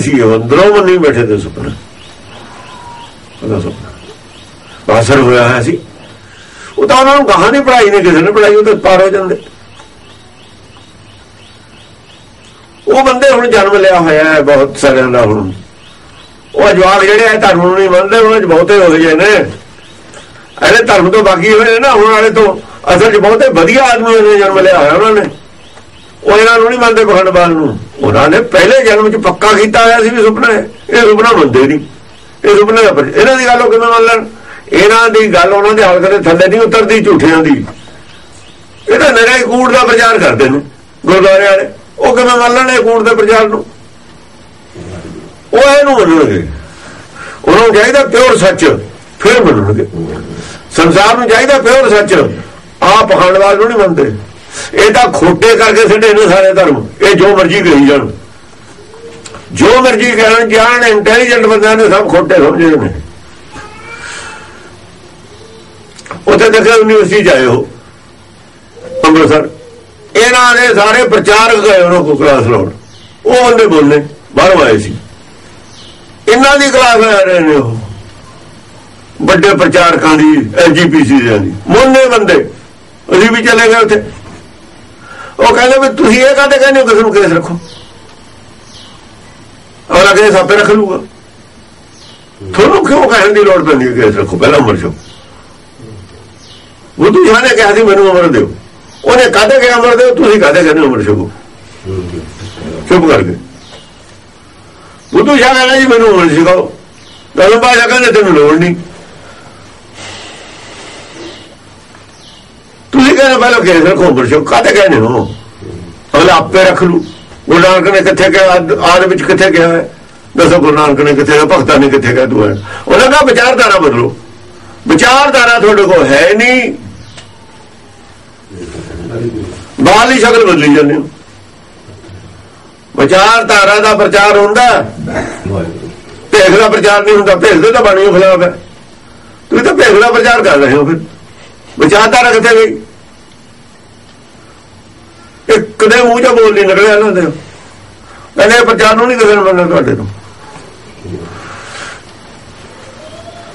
ਸੀ ਉਹ ਅੰਦਰੋਂ ਮੰਨੀ ਬੈਠੇ ਤੇ ਸੁਪਨਾ। ਉਹਦਾ ਸੁਪਨਾ। ਬਾਸਰ ਹੋਇਆ ਹੈ ਸੀ। ਉਹ ਤਾਂ ਉਹਨਾਂ ਨੂੰ ਕਹਾਂ ਨਹੀਂ ਪੜਾਈ ਨੇ, ਕਿਸੇ ਨੇ ਪੜਾਈ ਉਹ ਤਾਂ ਪਾਰ ਹੋ ਜਾਂਦੇ। ਉਹ ਬੰਦੇ ਹੁਣ ਜਨਮ ਲਿਆ ਹੋਇਆ ਹੈ, ਬਹੁਤ ਸਾਰਿਆਂ ਦਾ ਹੁਣ। ਉਹ ਜਵਾਬ ਜਿਹੜੇ ਆ, ਧਰਮ ਨੂੰ ਨਹੀਂ ਮੰਨਦੇ, ਉਹਨਾਂ ਚ ਬਹੁਤੇ ਹੋ ਗਏ ਨੇ। ਇਹਦੇ ਧਰਮ ਤੋਂ ਬਾਕੀ ਹੋਏ ਨੇ ਨਾ, ਹੁਣ ਵਾਲੇ ਤੋਂ ਅਸਲ ਚ ਬਹੁਤੇ ਵਧੀਆ ਆਦਮੀ ਨੇ, ਜਨਮ ਲਿਆ ਹੋਇਆ ਉਹਨਾਂ ਨੇ। ਉਹ ਇਹਨਾਂ ਨੂੰ ਨਹੀਂ ਮੰਨਦੇ ਪਖੰਡਵਾਦ ਨੂੰ। ਉਹਨਾਂ ਨੇ ਪਹਿਲੇ ਜਨਮ ਚ ਪੱਕਾ ਕੀਤਾ ਹੋਇਆ ਸੀ ਵੀ ਸੁਪਨਾ ਹੈ। ਇਹ ਸੁਪਨਾ ਮੰਨਦੇ ਨਹੀਂ। ਇਹ ਸੁਪਨੇ ਦਾ ਪਰ- ਇਹਨਾਂ ਦੀ ਗੱਲ ਉਹ ਕਿਵੇਂ ਮੰਨ ਲੈਣ? ਇਹਨਾਂ ਦੀ ਗੱਲ ਉਹਨਾਂ ਦੇ ਹਲਕੇ ਦੇ ਥੱਲੇ ਨਹੀਂ ਉਤਰਦੀ, ਝੂਠਿਆਂ ਦੀ। ਇਹ ਤਾਂ ਨਰੇ ਕੂੜ ਦਾ ਪ੍ਰਚਾਰ ਕਰਦੇ ਨੇ, ਗੁਰਦੁਆਰੇ ਵਾਲੇ। ਉਹ ਕਿਵੇਂ ਮੰਨ ਲੈਣ ਇਹ ਕੂੜ ਦੇ ਪ੍ਰਚਾਰ ਨੂੰ? ਉਹ ਇਹਨੂੰ ਮੰਨਣਗੇ। ਉਹਨਾਂ ਨੂੰ ਚਾਹੀਦਾ ਪਿਓਰ ਸੱਚ, ਫਿਰ ਮੰਨਣਗੇ। ਸੰਸਾਰ ਨੂੰ ਚਾਹੀਦਾ ਪਿਓਰ ਸੱਚ। ਆਪ ਪਖੰਡਵਾਦ ਨੂੰ ਨਹੀਂ ਮੰਨਦੇ। ਇਹ ਤਾਂ ਖੋਟੇ ਕਰਕੇ ਛੱਡੇ ਨੇ ਸਾਰੇ ਧਰਮ। ਇਹ ਜੋ ਮਰਜ਼ੀ ਕਹੀ ਜਾਣ। ਜੋ ਮਰਜ਼ੀ ਕਹਿਣ ਜਾਣ ਇੰਟੈਲੀਜੈਂਟ ਬੰਦਿਆਂ ਨੇ ਸਭ ਖੋਟੇ ਸਮਝੇ ਨੇ। ਉੱਥੇ ਦੇਖਿਆ ਯੂਨੀਵਰਸਿਟੀ ਚ ਆਏ ਹੋ ਅੰਮ੍ਰਿਤਸਰ। ਇਹਨਾਂ ਦੇ ਸਾਰੇ ਪ੍ਰਚਾਰਕ ਗਏ ਉਹਨਾਂ ਕੋਲ ਕਲਾਸ ਲਾਉਣ। ਉਹ ਬੰਦੇ ਬੋਲਨੇ, ਬਾਹਰੋਂ ਆਏ ਸੀ। ਇਹਨਾਂ ਦੀ ਕਲਾਸ ਲੈ ਰਹੇ ਨੇ ਉਹ। ਵੱਡੇ ਪ੍ਰਚਾਰਕਾਂ ਦੀ ਐਲਜੀਪੀਸੀ ਦੇ ਦੀ। ਮੋਨੇ ਬੰਦੇ। ਅਸੀਂ ਵੀ ਚਲੇ ਗਏ ਉੱਥੇ। ਉਹ ਕਹਿੰਦੇ ਵੀ ਤੁਸੀਂ ਇਹ ਕਾਹਦੇ ਕਹਿੰਦੇ ਹੋ ਕਿਸੇ ਨੂੰ ਕੇਸ ਰੱਖੋ? ਔਰ ਕੇਸ ਆਪੇ ਰੱਖ ਲੂਗਾ ਤੁਹਾਨੂੰ ਕਿਉਂ ਕਹਿਣ ਦੀ ਲੋੜ ਪੈਂਦੀ ਹੈ ਕੇਸ ਰੱਖੋ? ਪਹਿਲਾਂ ਉਮਰ ਚੋਂ ਉਹ ਤੂੰ ਨੇ ਕਿਹਾ ਸੀ, ਮੈਨੂੰ ਉਮਰ ਦਿਓ। ਉਹਨੇ ਕਾਹਦੇ ਕਿ ਉਮਰ ਦਿਓ? ਤੁਸੀਂ ਕਾਹਦੇ ਕਹਿੰਦੇ ਉਮਰ ਛਕੋ ਚੁੱਪ ਕਰਕੇ ਉਹ ਤੂੰ ਕਹਿੰਦਾ ਜੀ, ਮੈਨੂੰ ਉਮਰ ਛਕਾਓ ਗੱਲ ਬਾਜਾ ਕਹਿੰਦੇ ਤੈਨੂੰ ਲੋੜ ਨਹੀਂ। ਤੁਸੀਂ ਕਹਿੰਦੇ ਪਹਿਲਾਂ ਕੇਸ ਰੱਖੋ ਉਮਰ ਤੇ ਕਾਹਦੇ ਕਹਿੰਦੇ ਹੋ ਅਗਲਾ ਆਪੇ ਰੱਖ ਲੂ। ਗੁਰੂ ਨਾਨਕ ਨੇ ਕਿੱਥੇ ਕਿਹਾ? ਆਦ ਵਿੱਚ ਕਿੱਥੇ ਕਿਹਾ ਹੈ? ਦੱਸੋ ਗੁਰੂ ਨਾਨਕ ਨੇ ਕਿੱਥੇ ਕਿਹਾ? ਭਗਤਾਂ ਨੇ ਕਿੱਥੇ ਕਿਹਾ? ਤੂੰ ਉਹਨਾਂ ਦਾ ਵਿਚਾਰਧਾਰਾ ਬਦਲੋ। ਵਿਚਾਰਧਾਰਾ ਤੁਹਾਡੇ ਕੋਲ ਹੈ ਨਹੀਂ। ਬਾਹਰਲੀ ਸ਼ਕਲ ਬਦਲੀ ਜਾਂਦੇ ਹੋ। ਵਿਚਾਰਧਾਰਾ ਦਾ ਪ੍ਰਚਾਰ ਹੁੰਦਾ। ਭੇਖ ਦਾ ਪ੍ਰਚਾਰ ਨਹੀਂ ਹੁੰਦਾ। ਭੇਖ ਦੇ ਤਾਂ ਬਾਣੀ ਖਿਲਾਫ ਹੈ। ਤੁਸੀਂ ਤਾਂ ਭੇਖ ਦਾ ਪ੍ਰਚਾਰ ਕਰ ਰਹੇ ਹੋ ਫਿਰ। ਵਿਚਾਰਧਾਰਾ ਕਿੱਥੇ ਗਈ? ਇੱਕ ਮੂੰਹ ਚੋਂ ਬੋਲ ਨਹੀਂ ਨਿਕਲਿਆ ਇਹਨਾਂ ਦੇ। ਕਹਿੰਦੇ ਪ੍ਰਚਾਰ ਨੂੰ ਨਹੀਂ ਕਿਸੇ ਨੂੰ ਮੰਨਣਾ ਤੁਹਾਡੇ ਤੋਂ।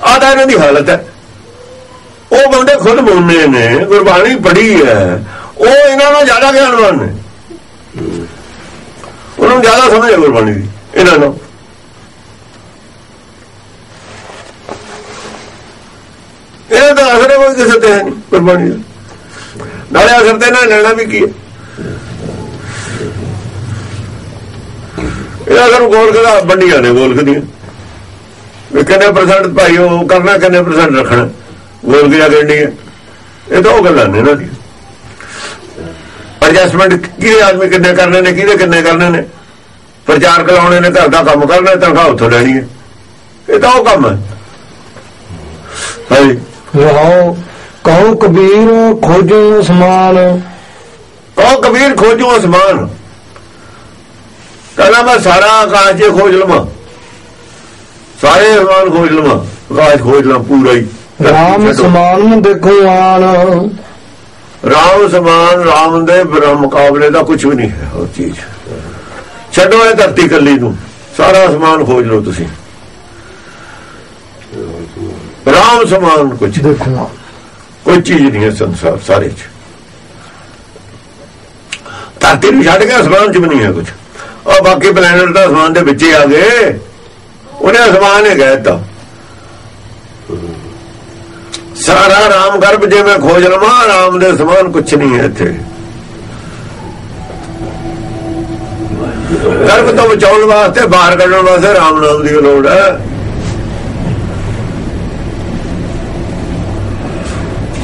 ਆਹ ਤਾਂ ਇਹਨਾਂ ਦੀ ਹਾਲਤ ਹੈ। ਉਹ ਬੰਦੇ ਖੁਦ ਬੋਲਨੇ ਨੇ, ਗੁਰਬਾਣੀ ਪੜ੍ਹੀ ਹੈ। ਉਹ ਇਹਨਾਂ ਨਾਲ ਜ਼ਿਆਦਾ ਗਿਆਨਵਾਨ ਨੇ। ਉਹਨਾਂ ਨੂੰ ਜ਼ਿਆਦਾ ਸਮਝ ਹੈ ਗੁਰਬਾਣੀ ਦੀ, ਇਹਨਾਂ ਨੂੰ। ਇਹ ਤਾਂ ਅਸਰ ਕੋਈ ਕਿਸੇ ਤੇ ਹੈ ਨਹੀਂ ਗੁਰਬਾਣੀ ਦਾ। ਨਾਲੇ ਅਸਰ ਤੇ ਨਾਲ ਲੈਣਾ ਵੀ ਕੀ ਹੈ? ਇਹਨਾਂ ਨੂੰ ਗੋਲਕ ਦਾ ਵੰਡੀਆਂ ਨੇ ਗੋਲਕ ਦੀਆਂ। ਵੀ ਕਿੰਨੇ ਪਰਸੈਂਟ ਭਾਈ ਉਹ ਕਰਨਾ ਕਿੰਨੇ ਪਰਸੈਂਟ ਰੱਖਣਾ ਗੋਲਕ ਜਾਂ ਗੰਡੀ ਹੈ ਇਹ ਤਾਂ ਉਹ ਗੱਲਾਂ ਨੇ ਨਾ। ਦੀ ਐਡਜਸਟਮੈਂਟ ਕਿਹਦੇ ਆਦਮੀ ਕਿੰਨੇ ਕਰਨੇ ਨੇ ਕਿਹਦੇ ਕਿੰਨੇ ਕਰਨੇ ਨੇ? ਪ੍ਰਚਾਰ ਕਰਾਉਣੇ ਨੇ ਘਰ ਦਾ ਕੰਮ ਕਰਨਾ ਤਨਖਾਹ ਉੱਥੋਂ ਲੈਣੀ ਹੈ। ਇਹ ਤਾਂ ਉਹ ਕੰਮ ਹੈ। ਹਾਂਜੀ ਰਹਾਉ ਕਹੋ ਕਬੀਰ ਖੋਜੋ ਸਮਾਨ ਉਹ ਕਬੀਰ ਖੋਜੂ ਅਸਮਾਨ। ਕਹਿੰਦਾ ਮੈਂ ਸਾਰਾ ਆਕਾਸ਼ 'ਚ ਖੋਜ ਲਵਾਂ। ਸਾਰੇ ਅਸਮਾਨ ਖੋਜ ਲਵਾਂ। ਆਕਾਸ਼ ਖੋਜ ਲਾਂ ਪੂਰਾ ਹੀ। ਰਾਮ ਸਮਾਨ ਨੂੰ ਦੇਖੋ ਆਣ। ਰਾਮ ਸਮਾਨ ਰਾਮ ਦੇ ਮੁਕਾਬਲੇ ਦਾ ਕੁਝ ਵੀ ਨਹੀਂ ਹੈ ਉਹ ਚੀਜ਼। ਛੱਡੋ ਇਹ ਧਰਤੀ ਕੱਲੀ ਨੂੰ। ਸਾਰਾ ਅਸਮਾਨ ਖੋਜ ਲਓ ਤੁਸੀਂ। ਰਾਮ ਸਮਾਨ ਕੁਝ ਦੇਖੋ ਕੋਈ ਚੀਜ਼ ਨਹੀਂ ਹੈ ਸੰਸਾਰ ਸਾਰੇ ਚ। ਧਰਤੀ ਨੂੰ ਛੱਡ ਕੇ ਅਸਮਾਨ ਚ ਵੀ ਨਹੀਂ ਹੈ ਕੁਝ ਉਹ ਬਾਕੀ ਪਲੈਨਟ ਦਾ ਅਸਮਾਨ ਦੇ ਵਿੱਚ ਹੀ ਆ ਗਏ। ਉਹਨੇ ਅਸਮਾਨ ਹੀ ਕਹਿ ਦਿੱਤਾ। ਸਾਰਾ ਰਾਮ ਗਰਭ ਜੇ ਮੈਂ ਖੋਜ ਲਵਾਂ, ਰਾਮ ਦੇ ਸਮਾਨ ਕੁਛ ਨਹੀਂ ਹੈ ਇੱਥੇ। ਗਰਭ ਤੋਂ ਬਚਾਉਣ ਵਾਸਤੇ ਬਾਹਰ ਕੱਢਣ ਵਾਸਤੇ ਰਾਮ ਨਾਮ ਦੀ ਲੋੜ ਹੈ।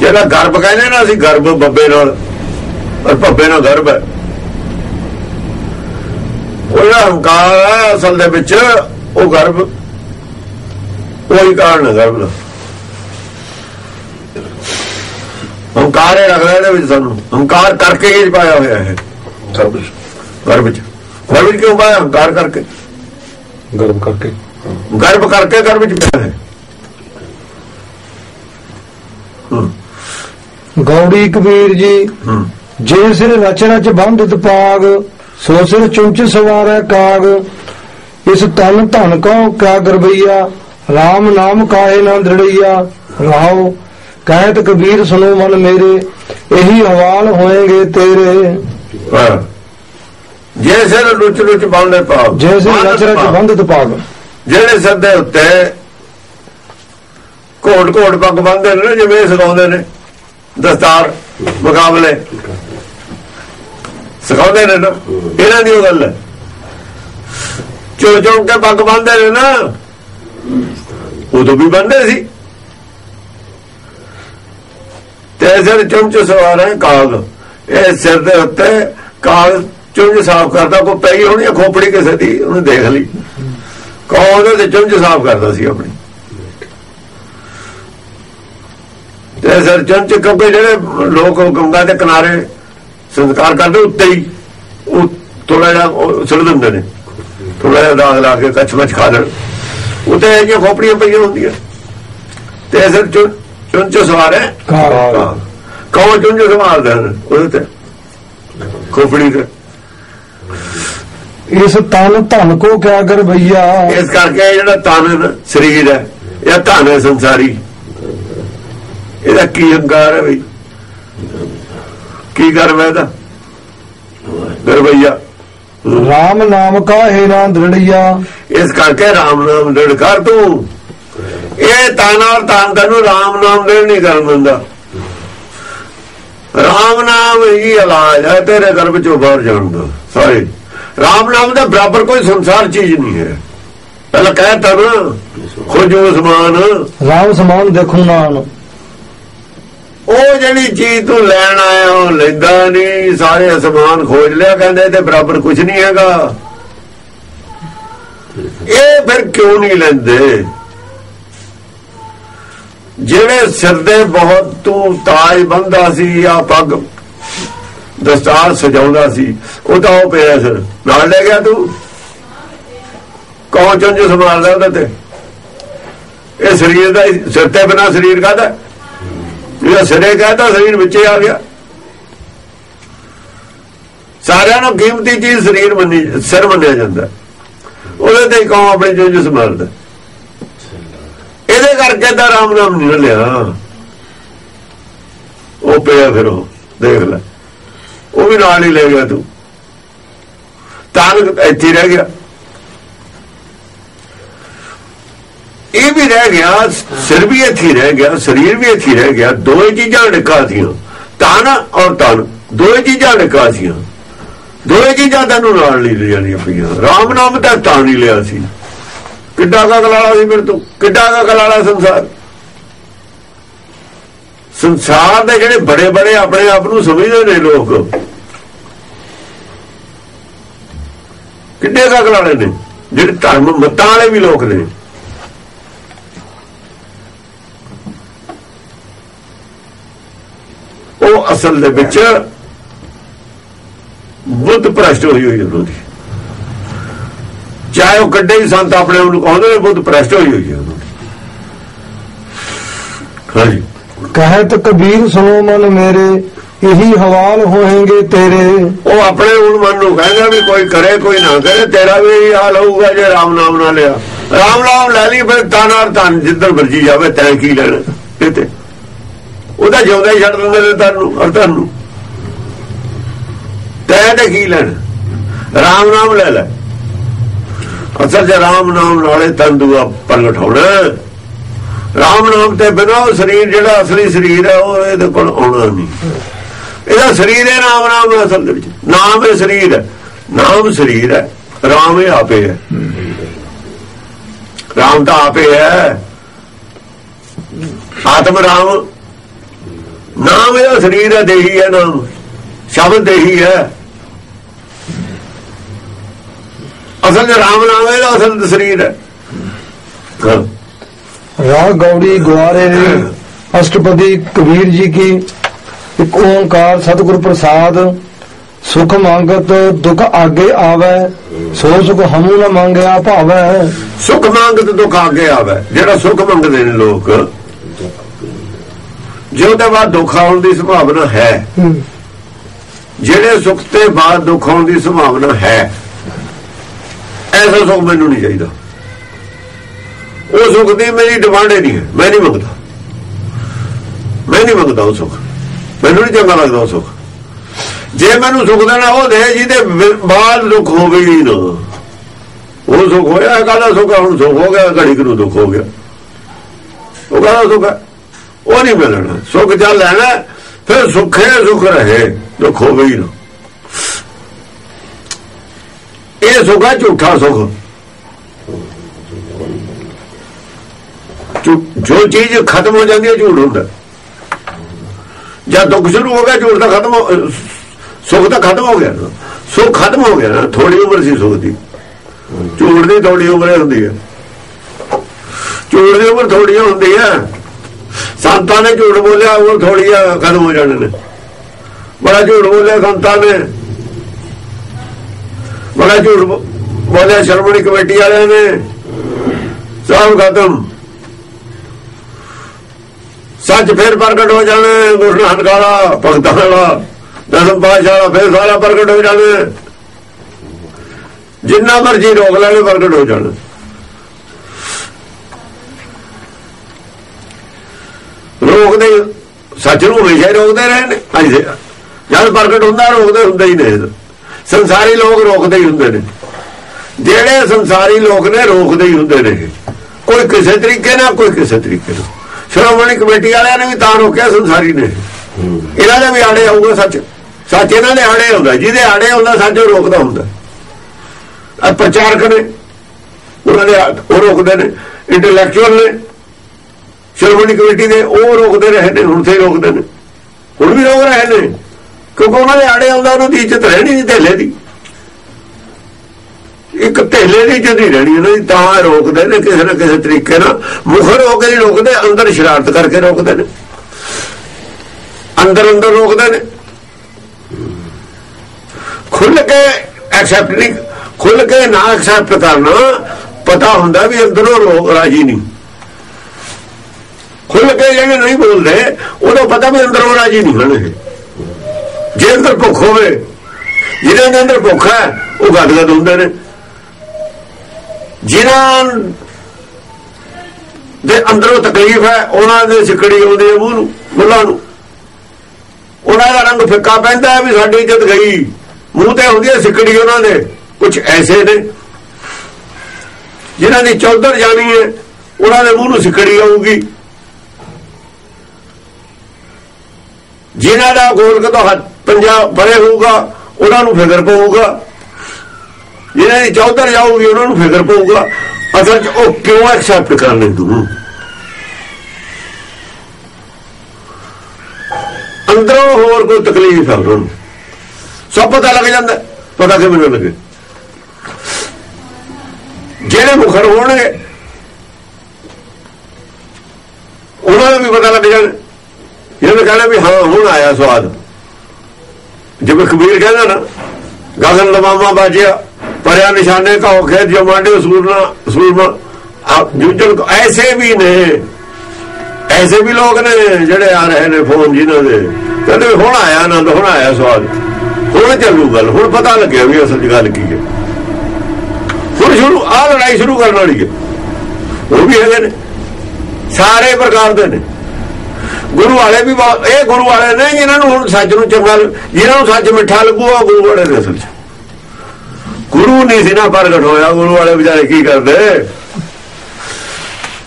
ਜਿਹੜਾ ਗਰਭ ਕਹਿੰਦੇ ਨਾ ਅਸੀਂ ਗਰਭ ਬੱਬੇ ਨਾਲ, ਪਰ ਭੱਬੇ ਨਾਲ ਗਰਭ ਹੈ। ਉਹ ਜਿਹੜਾ ਹੰਕਾਰ ਹੈ ਅਸਲ ਦੇ ਵਿੱਚ ਉਹ ਗਰਭ। ਕੋਈ ਕਾਰਨ ਹੈ ਗਰਭ ਦਾ। ਹੰਕਾਰ ਹੈ ਲੱਗਦਾ ਇਹਦੇ ਵਿੱਚ ਸਾਨੂੰ। ਹੰਕਾਰ ਕਰਕੇ ਹੀ ਪਾਇਆ ਹੋਇਆ ਹੈ ਗਰਭ ਚ। ਗਰਭ ਚ। ਗਰਭ ਚ ਕਿਉਂ ਪਾਇਆ? ਹੰਕਾਰ ਕਰਕੇ। ਗਰਮ ਕਰਕੇ। ਗਰਭ ਕਰਕੇ ਗਰਭ ਚ ਪਿਆ ਹੈ ਹੂੰ। ਗੌੜੀ ਕਬੀਰ ਜੀ ਜੇ ਸਿਰ ਰਚਨਾ ਚ ਬੰਧਿਤ ਪਾਗ ਸੋ ਸਿਰ ਚੁੰਚ ਸਵਾਰੈ ਕਾਗ ਇਸ ਤਨ ਧਨ ਕੋ ਕਿਆ ਗਰਬਈਆ RAM ਨਾਮ ਕਾਹੇ ਨਾ ਦ੍ਰਿੜਈਆ ਰਹਾਉ ਕਹਿਤ ਕਬੀਰ ਸੁਨੋ ਮਨ ਮੇਰੇ ਇਹੀ ਹਵਾਲ ਹੋਏਗੇ ਤੇਰੇ। ਜੈਸੇ ਲੁੱਚ ਲੁੱਚ ਬੰਦੇ ਪਾਓ ਜੈਸੇ ਰਚ ਰਚ ਬੰਧਿਤ ਪਾਗ ਜਿਹੜੇ ਸਿਰ ਦੇ ਉੱਤੇ ਕੋਟ ਕੋਟ ਪੱਗ ਬੰਨਦੇ ਨੇ ਜਿਵੇਂ ਇਹ ਸਿਖਾਉਂਦੇ ਨੇ ਦਸਤਾਰ ਮੁਕਾਬਲੇ। ਸਿਖਾਉਂਦੇ ਨੇ ਨਾ। ਇਹਨਾਂ ਦੀ ਉਹ ਗੱਲ ਹੈ। ਚੋ ਚੋ ਕੇ ਪੱਗ ਬੰਨਦੇ ਨੇ ਨਾ, ਉਦੋਂ ਵੀ ਬੰਨਦੇ ਸੀ। ਤੇ ਸਿਰ ਚੁੰਚ ਸਵਾਰ ਹੈ ਕਾਗ ਇਹ ਸਿਰ ਦੇ ਉੱਤੇ ਕਾਗ ਚੁੰਝ ਸਾਫ਼ ਕਰਦਾ ਕੋ ਗਈ ਹੋਣੀ ਆ, ਖੋਪੜੀ ਕਿਸੇ ਦੀ, ਉਹਨੇ ਦੇਖ ਲਈ। ਕੌਣ ਉਹਦੇ ਚੁੰਝ ਸਾਫ਼ ਕਰਦਾ ਸੀ ਆਪਣੀ। ਤੇ ਸਰ ਚੁੰਝ ਕਿਉਂਕਿ ਜਿਹੜੇ ਲੋਕ ਗੰਗਾ ਦੇ ਕਿਨਾਰੇ ਸੰਸਕਾਰ ਕਰਦੇ ਉੱਤੇ ਹੀ ਉਹ ਥੋੜਾ ਜਿਹਾ ਸੁੱਟ ਦਿੰਦੇ ਨੇ। ਥੋੜਾ ਜਿਹਾ ਦਾਗ ਲਾ ਕੇ ਕੱਚ ਮਚ ਖਾ ਲੈਣ ਉੱਤੇ ਇਹ ਜਿਹੀਆਂ ਖੋਪੜੀਆਂ ਪਈਆਂ ਹੁੰਦੀਆਂ। ਤੇ ਸਰ ਚੁੰਝ ਸਵਾਰ ਹੈ। ਕੌਣ ਚੁੰਝ ਸੰਭਾਲਦਾ ਉਹਦੇ ਤੇ। ਖੋਪੜੀ ਤੇ। ਇਸ ਤਨ ਧਨ ਕੋ ਕਿਆ ਗਰਬਈਆ ਇਸ ਕਰਕੇ ਜਿਹੜਾ ਤਨ ਸਰੀਰ ਹੈ ਇਹ ਧਨ ਹੈ ਸੰਸਾਰੀ। ਇਹਦਾ ਕੀ ਹੰਕਾਰ ਹੈ ਬਈ ਕੀ ਗਰਵ ਹੈ ਇਹਦਾ ਗਰਵਈਆ RAM ਨਾਮ ਕਾਹੇ ਨਾ ਦ੍ਰਿੜਈਆ ਇਸ ਕਰਕੇ ਰਾਮ ਨਾਮ ਡੜ ਕਰ ਤੂੰ। ਇਹ ਤਨ ਔਰ ਤਨ ਤੈਨੂੰ ਰਾਮ ਨਾਮ ਦੇ ਨਹੀਂ ਕਰਨ ਦਿੰਦਾ। ਰਾਮ ਨਾਮ ਹੀ ਇਲਾਜ ਹੈ ਤੇਰੇ ਗਰਭ ਚੋਂ ਬਾਹਰ ਜਾਣ ਦਾ। ਸਾਰੇ ਰਾਮ ਨਾਮ ਦੇ ਬਰਾਬਰ ਕੋਈ ਸੰਸਾਰ ਚੀਜ਼ ਨਹੀਂ ਹੈ। ਪਹਿਲਾਂ ਕਹਿ ਤਾ ਨਾ ਖੋਜੋ ਸਮਾਨ। RAM ਸਮਾਨ ਦੇਖੂ ਨਾਨ ਉਹ ਜਿਹੜੀ ਚੀਜ਼ ਤੂੰ ਲੈਣ ਆਇਆ ਉਹ ਲੈਂਦਾ ਨਹੀਂ, ਸਾਰੇ ਅਸਮਾਨ ਖੋਜ ਲਿਆ ਕਹਿੰਦੇ ਤੇ ਬਰਾਬਰ ਕੁਝ ਨਹੀਂ ਹੈਗਾ। ਇਹ ਫਿਰ ਕਿਉਂ ਨਹੀਂ ਲੈਂਦੇ? ਜਿਹੜੇ ਸਿਰ ਦੇ ਬਹੁਤ ਤੂੰ ਤਾਜ ਬੰਦਾ ਸੀ ਆ ਪੱਗ ਦਸਤਾਰ ਸਜਾਉਂਦਾ ਸੀ, ਉਹ ਤਾਂ ਉਹ ਪਿਆ ਸਿਰ। ਨਾਲ ਲੈ ਗਿਆ ਤੂੰ? ਕੌਣ ਚੁੰਝ ਸੰਭਾਲਦਾ ਉਹਦੇ ਤੇ? ਇਹ ਸਰੀਰ ਦਾ ਸਿਰ ਤੇ ਬਿਨਾ ਸਰੀਰ ਕਾਹਦਾ? ਜਿਹੜਾ ਸਿਰੇ ਕਹਤਾ ਸਰੀਰ ਵਿੱਚੇ ਆ ਗਿਆ। ਸਾਰਿਆਂ ਨੂੰ ਕੀਮਤੀ ਚੀਜ਼ ਸਰੀਰ ਮੰਨੀ, ਸਿਰ ਮੰਨਿਆ ਜਾਂਦਾ। ਉਹਦੇ ਤੇ ਹੀ ਕੌਮ ਆਪਣੀ ਚੁੰਝ ਸੰਭਾਲਦਾ ਇਹਦੇ ਕਰਕੇ ਤਾਂ ਰਾਮ ਨਾਮ ਨਹੀਂ ਲਿਆ ਉਹ ਪਿਆ ਫਿਰ ਉਹ, ਦੇਖ ਲੈ। ਉਹ ਵੀ ਨਾਲ ਹੀ ਲੈ ਗਿਆ ਤੂੰ। ਤਾਂ ਇੱਥੇ ਰਹਿ ਗਿਆ। ਇਹ ਵੀ ਰਹਿ ਗਿਆ, ਸਿਰ ਵੀ ਇੱਥੇ ਰਹਿ ਗਿਆ, ਸਰੀਰ ਵੀ ਇੱਥੇ ਰਹਿ ਗਿਆ ਦੋਏ ਚੀਜ਼ਾਂ ਨਿਕਾ ਸੀਆਂ ਤਨ ਔਰ ਤਨ ਦੋਏ ਚੀਜ਼ਾਂ ਨਿਕਾ ਸੀਆਂ ਦੋਏ ਚੀਜ਼ਾਂ ਤੈਨੂੰ ਨਾਲ ਨਹੀਂ ਲਿਆਣੀਆਂ ਪਈਆਂ। ਰਾਮ ਨਾਮ ਤਾਂ ਤਾਂ ਨਹੀਂ ਲਿਆ ਸੀ। ਕਿੱਡਾ ਕਾ ਕਲਾਲਾ ਸੀ ਮੇਰੇ ਤੋਂ? ਕਿੱਡਾ ਕਾ ਕਲਾਲਾ ਸੰਸਾਰ? ਸੰਸਾਰ ਦੇ ਜਿਹੜੇ ਬੜੇ ਬੜੇ ਆਪਣੇ ਆਪ ਨੂੰ ਸਮਝਦੇ ਨੇ ਲੋਕ ਕਿੱਡੇ ਕਾ ਕਲਾਲੇ ਨੇ? ਜਿਹੜੇ ਧਰਮ ਮਤਾਂ ਵਾਲੇ ਵੀ ਲੋਕ ਨੇ। ਅਸਲ ਦੇ ਵਿੱਚ ਬੁੱਧ ਭ੍ਰਸ਼ਟ ਹੋਈ ਹੋਈ ਉਹਨਾਂ ਦੀ ਚਾਹੇ ਉਹ ਕੱਡੇ ਹੀ ਸੰਤ ਆਪਣੇ ਆਪ ਨੂੰ ਕਹਿੰਦੇ ਨੇ ਬੁੱਧ ਭ੍ਰਸ਼ਟ ਹੋਈ ਹੋਈ ਹੈ ਉਹਨਾਂ ਦੀ ਹਾਂਜੀ ਕਹਿਤ ਕਬੀਰ ਸੁਨੋ ਮਨ ਮੇਰੇ ਇਹੀ ਹਵਾਲ ਹੋਣਗੇ ਤੇਰੇ। ਉਹ ਆਪਣੇ ਹੁਣ ਮਨ ਨੂੰ ਕਹਿੰਦਾ ਵੀ ਕੋਈ ਕਰੇ ਕੋਈ ਨਾ ਕਰੇ ਤੇਰਾ ਵੀ ਇਹੀ ਹਾਲ ਹੋਊਗਾ ਜੇ ਰਾਮ ਨਾਮ ਨਾ ਲਿਆ। ਰਾਮ ਨਾਮ ਲੈ ਲਈ ਫਿਰ ਤਾਨਾਰ ਤਨ ਜਿੱਧਰ ਵਰਜੀ ਜਾਵੇ ਤੈਂ ਕੀ ਲੈਣਾ? ਤੇ ਉਹਦਾ ਜਿਉਂਦਾ ਹੀ ਛੱਡ ਦਿੰਦੇ ਨੇ ਤੁਹਾਨੂੰ ਅਰ ਤੁਹਾਨੂੰ। ਤੈਂ ਤੇ ਕੀ ਲੈਣ? ਰਾਮ ਨਾਮ ਲੈ ਲੈ। ਅਸਲ ਜੇ ਰਾਮ ਨਾਮ ਨਾਲੇ ਤਨ ਦੂਆ ਪ੍ਰਗਟ ਹੋਣਾ। ਰਾਮ ਨਾਮ ਤੇ ਬਿਨਾਂ ਉਹ ਸਰੀਰ ਜਿਹੜਾ ਅਸਲੀ ਸਰੀਰ ਹੈ, ਉਹ ਇਹਦੇ ਕੋਲ ਆਉਣਾ ਨਹੀਂ। ਇਹਦਾ ਸਰੀਰ ਹੈ ਨਾਮ ਨਾਮ ਹੈ ਅਸਲ ਦੇ ਵਿੱਚ। ਨਾਮ ਹੈ ਸਰੀਰ ਹੈ। ਨਾਮ ਸਰੀਰ ਹੈ। ਰਾਮ ਇਹ ਆਪੇ ਹੈ। ਰਾਮ ਤਾਂ ਆਪੇ ਹੈ। ਆਤਮ ਰਾਮ ਨਾਮ ਇਹਦਾ ਸਰੀਰ ਹੈ ਦੇਹੀ ਹੈ ਨਾਮ। ਸ਼ਬਦ ਦੇਹੀ ਹੈ। ਅਸਲ ਰਾਮ ਨਾਮ ਹੈ ਇਹਦਾ ਅਸਲ ਸਰੀਰ ਹੈ। ਰਾਗ ਗੌੜੀ ਗੁਆਰੇ ਅਸ਼ਟਪਦੀ ਕਬੀਰ ਜੀ ਕੀ ਇੱਕ ਓੰਕਾਰ ਸਤਿਗੁਰ ਪ੍ਰਸਾਦ ਸੁਖ ਮੰਗਤ ਦੁਖ ਆਗੇ ਆਵੇ ਸੋ ਸੁਖ ਹਮੂ ਨ ਮੰਗਿਆ ਭਾਵੈ। ਸੁਖ ਮੰਗਤ ਦੁੱਖ ਅੱਗੇ ਆਵੇ। ਜਿਹੜਾ ਸੁਖ ਮੰਗਦੇ ਨੇ ਲੋਕ ਜੇ ਉਹਦੇ ਬਾਅਦ ਦੁੱਖ ਆਉਣ ਦੀ ਸੰਭਾਵਨਾ ਹੈ। ਜਿਹੜੇ ਸੁਖ ਤੇ ਬਾਅਦ ਦੁੱਖ ਆਉਣ ਦੀ ਸੰਭਾਵਨਾ ਹੈ ਐਸਾ ਸੁੱਖ ਮੈਨੂੰ ਨਹੀਂ ਚਾਹੀਦਾ। ਉਹ ਸੁੱਖ ਦੀ ਮੇਰੀ ਡਿਮਾਂਡ ਨਹੀਂ ਹੈ ਮੈਂ ਨਹੀਂ ਮੰਗਦਾ। ਮੈਂ ਨਹੀਂ ਮੰਗਦਾ ਉਹ ਸੁੱਖ। ਮੈਨੂੰ ਨਹੀਂ ਚੰਗਾ ਲੱਗਦਾ ਉਹ ਸੁੱਖ। ਜੇ ਮੈਨੂੰ ਸੁੱਖ ਦੇਣਾ ਉਹ ਦੇ ਜਿਹਦੇ ਬਾਅਦ ਦੁੱਖ ਹੋਵੇ ਹੀ ਨਾ। ਉਹ ਸੁੱਖ ਹੋਇਆ ਕਾਹਦਾ ਸੁੱਖ? ਹੁਣ ਸੁੱਖ ਹੋ ਗਿਆ ਘੜੀ ਨੂੰ ਦੁੱਖ ਹੋ ਗਿਆ। ਉਹ ਕਾਹਦਾ ਸੁੱਖ ਹੈ? ਉਹ ਨਹੀਂ ਮਿਲਣਾ। ਸੁੱਖ ਚੱਲ ਲੈਣਾ ਫਿਰ ਸੁੱਖੇ ਸੁੱਖ ਰਹੇ। ਦੁੱਖ ਹੋਵੇ ਹੀ ਨਾ। ਇਹ ਸੁੱਖ ਹੈ ਝੂਠਾ ਸੁੱਖ। ਜੋ ਚੀਜ਼ ਖਤਮ ਹੋ ਜਾਂਦੀ ਹੈ, ਝੂਠ ਹੁੰਦਾ। ਜਦ ਦੁੱਖ ਸ਼ੁਰੂ ਹੋ ਗਿਆ, ਝੂਠ ਤਾਂ ਖਤਮ ਹੋ ਸੁੱਖ ਤਾਂ ਖਤਮ ਹੋ ਗਿਆ ਨਾ। ਸੁੱਖ ਖਤਮ ਹੋ ਗਿਆ ਨਾ ਥੋੜੀ ਉਮਰ ਸੀ ਸੁੱਖ ਦੀ। ਝੂਠ ਦੀ ਥੋੜੀ ਉਮਰ ਹੁੰਦੀ ਹੈ। ਝੂਠ ਦੀ ਉਮਰ ਥੋੜੀ ਹੁੰਦੀ ਹੈ। ਸੰਤਾਂ ਨੇ ਝੂਠ ਬੋਲਿਆ, ਉਹ ਥੋੜੀ ਆ ਖਤਮ ਹੋ ਜਾਣੇ ਨੇ। ਬੜਾ ਝੂਠ ਬੋਲਿਆ ਸੰਤਾਂ ਨੇ। ਬੜਾ ਝੂਠ ਬੋਲਿਆ ਸ਼ਰਮਣੀ ਕਮੇਟੀ ਵਾਲਿਆਂ ਨੇ। ਸਭ ਖਤਮ। ਸੱਚ ਫੇਰ ਪ੍ਰਗਟ ਹੋ ਜਾਣਾ ਗੁਰੂ ਨਾਨਕ ਵਾਲਾ ਭਗਤਾਂ ਵਾਲਾ ਦਸਮ ਪਾਤਸ਼ਾਹ ਵਾਲਾ, ਫੇਰ ਸਾਰਾ ਪ੍ਰਗਟ ਹੋ ਜਾਣਾ। ਜਿੰਨਾ ਮਰਜ਼ੀ ਰੋਕ ਲੈਣੇ, ਪ੍ਰਗਟ ਹੋ ਜਾਣਾ। ਰੋਕਦੇ ਸੱਚ ਨੂੰ ਹਮੇਸ਼ਾ ਰੋਕਦੇ ਰਹੇ ਨੇ ਅੱਜ ਜਦ ਪ੍ਰਗਟ ਹੁੰਦਾ, ਰੋਕਦੇ ਹੁੰਦੇ ਹੀ ਨੇ। ਸੰਸਾਰੀ ਲੋਕ ਰੋਕਦੇ ਹੀ ਹੁੰਦੇ ਨੇ। ਜਿਹੜੇ ਸੰਸਾਰੀ ਲੋਕ ਨੇ, ਰੋਕਦੇ ਹੀ ਹੁੰਦੇ ਨੇ। ਕੋਈ ਕਿਸੇ ਤਰੀਕੇ ਨਾਲ, ਕੋਈ ਕਿਸੇ ਤਰੀਕੇ ਨਾਲ। ਸ਼੍ਰੋਮਣੀ ਕਮੇਟੀ ਵਾਲਿਆਂ ਨੇ ਵੀ ਤਾਂ ਰੋਕਿਆ ਸੰਸਾਰੀ ਨੇ। ਇਹਨਾਂ ਦੇ ਵੀ ਆੜੇ ਆਊਗਾ ਸੱਚ। ਸੱਚ ਇਹਨਾਂ ਦੇ ਆੜੇ ਹੁੰਦਾ। ਜਿਹਦੇ ਆੜੇ ਹੁੰਦਾ, ਸੱਚ ਉਹ ਰੋਕਦਾ ਹੁੰਦਾ। ਆ ਪ੍ਰਚਾਰਕ ਨੇ। ਉਹਨਾਂ ਦੇ ਉਹ ਰੋਕਦੇ ਨੇ। ਇੰਟੈਲੈਕਚੁਅਲ ਨੇ। ਸ਼੍ਰੋਮਣੀ ਕਮੇਟੀ ਦੇ ਉਹ ਰੋਕਦੇ ਰਹੇ ਨੇ, ਹੁਣ ਤੇ ਰੋਕਦੇ ਨੇ। ਹੁਣ ਵੀ ਰੋਕ ਰਹੇ ਨੇ, ਕਿਉਂਕਿ ਉਹਨਾਂ ਦੇ ਆੜੇ ਆਉਂਦਾ, ਉਹਨਾਂ ਦੀ ਇੱਜ਼ਤ ਰਹਿਣੀ ਨਹੀਂ ਧੇਲੇ ਦੀ। ਇੱਕ ਧੇਲੇ ਦੀ ਇੱਜ਼ਤ ਨਹੀਂ ਰਹਿਣੀ, ਉਹਨਾਂ ਦੀ ਤਾਂ ਰੋਕਦੇ ਨੇ ਕਿਸੇ ਨਾ ਕਿਸੇ ਤਰੀਕੇ ਨਾਲ। ਮੁਖਰ ਹੋ ਕੇ ਨਹੀਂ ਰੋਕਦੇ, ਅੰਦਰ ਸ਼ਰਾਰਤ ਕਰਕੇ ਰੋਕਦੇ ਨੇ। ਅੰਦਰ ਅੰਦਰ ਰੋਕਦੇ ਨੇ। ਖੁੱਲ ਕੇ ਐਕਸੈਪਟ ਨਹੀਂ ਖੁੱਲ ਕੇ ਨਾ ਐਕਸੈਪਟ ਕਰਨਾ, ਪਤਾ ਹੁੰਦਾ ਵੀ ਅੰਦਰੋਂ ਰੋਕ ਰਾਜੀ ਨਹੀਂ। ਖੁੱਲ ਕੇ ਜਿਹੜੇ ਨਹੀਂ ਬੋਲਦੇ, ਉਹਨੂੰ ਪਤਾ ਵੀ ਅੰਦਰੋਂ ਰਾਜੀ ਨਹੀਂ ਹੋਣਗੇ ਜੇ ਅੰਦਰ ਭੁੱਖ ਹੋਵੇ, ਜਿਹਨਾਂ ਦੇ ਅੰਦਰ ਭੁੱਖ ਹੈ, ਉਹ ਗਦਗਦ ਹੁੰਦੇ ਨੇ। ਜਿਹਨਾਂ ਦੇ ਅੰਦਰੋਂ ਤਕਲੀਫ ਹੈ, ਉਹਨਾਂ ਦੇ ਸਿੱਕੜੀ ਆਉਂਦੀ ਹੈ ਮੂੰਹ ਨੂੰ, ਮੁੱਲਾਂ ਨੂੰ। ਉਹਨਾਂ ਦਾ ਰੰਗ ਫਿੱਕਾ ਪੈਂਦਾ ਵੀ ਸਾਡੀ ਇੱਜ਼ਤ ਗਈ। ਮੂੰਹ ਤੇ ਹੁੰਦੀ ਹੈ ਸਿੱਕੜੀ ਉਹਨਾਂ ਦੇ ਕੁਝ ਐਸੇ ਨੇ। ਜਿਨ੍ਹਾਂ ਦੀ ਚੌਧਰ ਜਾਣੀ ਹੈ, ਉਹਨਾਂ ਦੇ ਮੂੰਹ ਨੂੰ ਸਿੱਕੜੀ ਆਊਗੀ। ਜਿਨ੍ਹਾਂ ਦਾ ਗੋਲਕ ਤੋਂ ਹੱਥ ਪੰਜਾਬ ਪਰੇ ਹੋਊਗਾ, ਉਹਨਾਂ ਨੂੰ ਫਿਕਰ ਪਊਗਾ। ਜਿਹਨਾਂ ਦੀ ਚੌਧਰ ਜਾਊਗੀ, ਉਹਨਾਂ ਨੂੰ ਫਿਕਰ ਪਊਗਾ। ਅਸਲ 'ਚ ਉਹ ਕਿਉਂ ਐਕਸੈਪਟ ਕਰ ਤੂੰ ਅੰਦਰੋਂ ਹੋਰ ਕੋਈ ਤਕਲੀਫ ਹੈ ਉਹਨਾਂ ਨੂੰ। ਸਭ ਪਤਾ ਲੱਗ ਜਾਂਦਾ, ਪਤਾ ਕਿਵੇਂ ਨਾ ਲੱਗੇ। ਜਿਹੜੇ ਮੁਖਰ ਹੋਣਗੇ, ਉਹਨਾਂ ਨੂੰ ਵੀ ਪਤਾ ਲੱਗ ਜਾਣਾ। ਜਿਹਨੇ ਕਹਿਣਾ ਵੀ ਹਾਂ, ਹੁਣ ਆਇਆ ਸਵਾਦ। ਜਿਵੇਂ ਕਬੀਰ ਕਹਿੰਦਾ ਨਾ, ਗਗਨ ਲਵਾਮਾ ਬਾਜਿਆ, ਪਰਿਆ ਨਿਸ਼ਾਨੇ ਕਾ ਖੇਤ ਜੋ ਮਾਂਡੇ ਸੂਰਨਾ, ਸੂਰਮਾ। ਆਪ ਜੁਜਲ ਐਸੇ ਵੀ ਨੇ, ਐਸੇ ਵੀ ਲੋਕ ਨੇ ਜਿਹੜੇ ਆ ਰਹੇ ਨੇ ਫੋਨ ਜਿਨ੍ਹਾਂ ਦੇ। ਕਹਿੰਦੇ ਵੀ ਹੁਣ ਆਇਆ ਆਨੰਦ, ਹੁਣ ਆਇਆ ਸਵਾਦ। ਹੁਣ ਚੱਲੂ ਗੱਲ, ਹੁਣ ਪਤਾ ਲੱਗਿਆ ਵੀ ਅਸਲ 'ਚ ਗੱਲ ਕੀ ਹੈ। ਹੁਣ ਸ਼ੁਰੂ ਆ ਲੜਾਈ ਸ਼ੁਰੂ ਕਰਨ ਵਾਲੀ ਹੈ। ਉਹ ਵੀ ਹੈਗੇ ਨੇ। ਸਾਰੇ ਪ੍ਰਕਾਰ ਦੇ ਨੇ। ਗੁਰੂ ਵਾਲੇ ਵੀ ਇਹ ਗੁਰੂ ਵਾਲੇ ਨੇ ਜਿਨ੍ਹਾਂ ਨੂੰ ਹੁਣ ਸੱਚ ਨੂੰ ਚੰਗਾ ਜਿਨ੍ਹਾਂ ਨੂੰ ਸੱਚ ਮਿੱਠਾ ਲੱਗੂਗਾ ਉਹ ਗੁਰੂ ਵਾਲੇ ਨੇ ਅਸਲ 'ਚ। ਗੁਰੂ ਨਹੀਂ ਸੀ ਨਾ ਪ੍ਰਗਟ ਹੋਇਆ ਗੁਰੂ ਵਾਲੇ ਵਿਚਾਰੇ ਕੀ ਕਰਦੇ?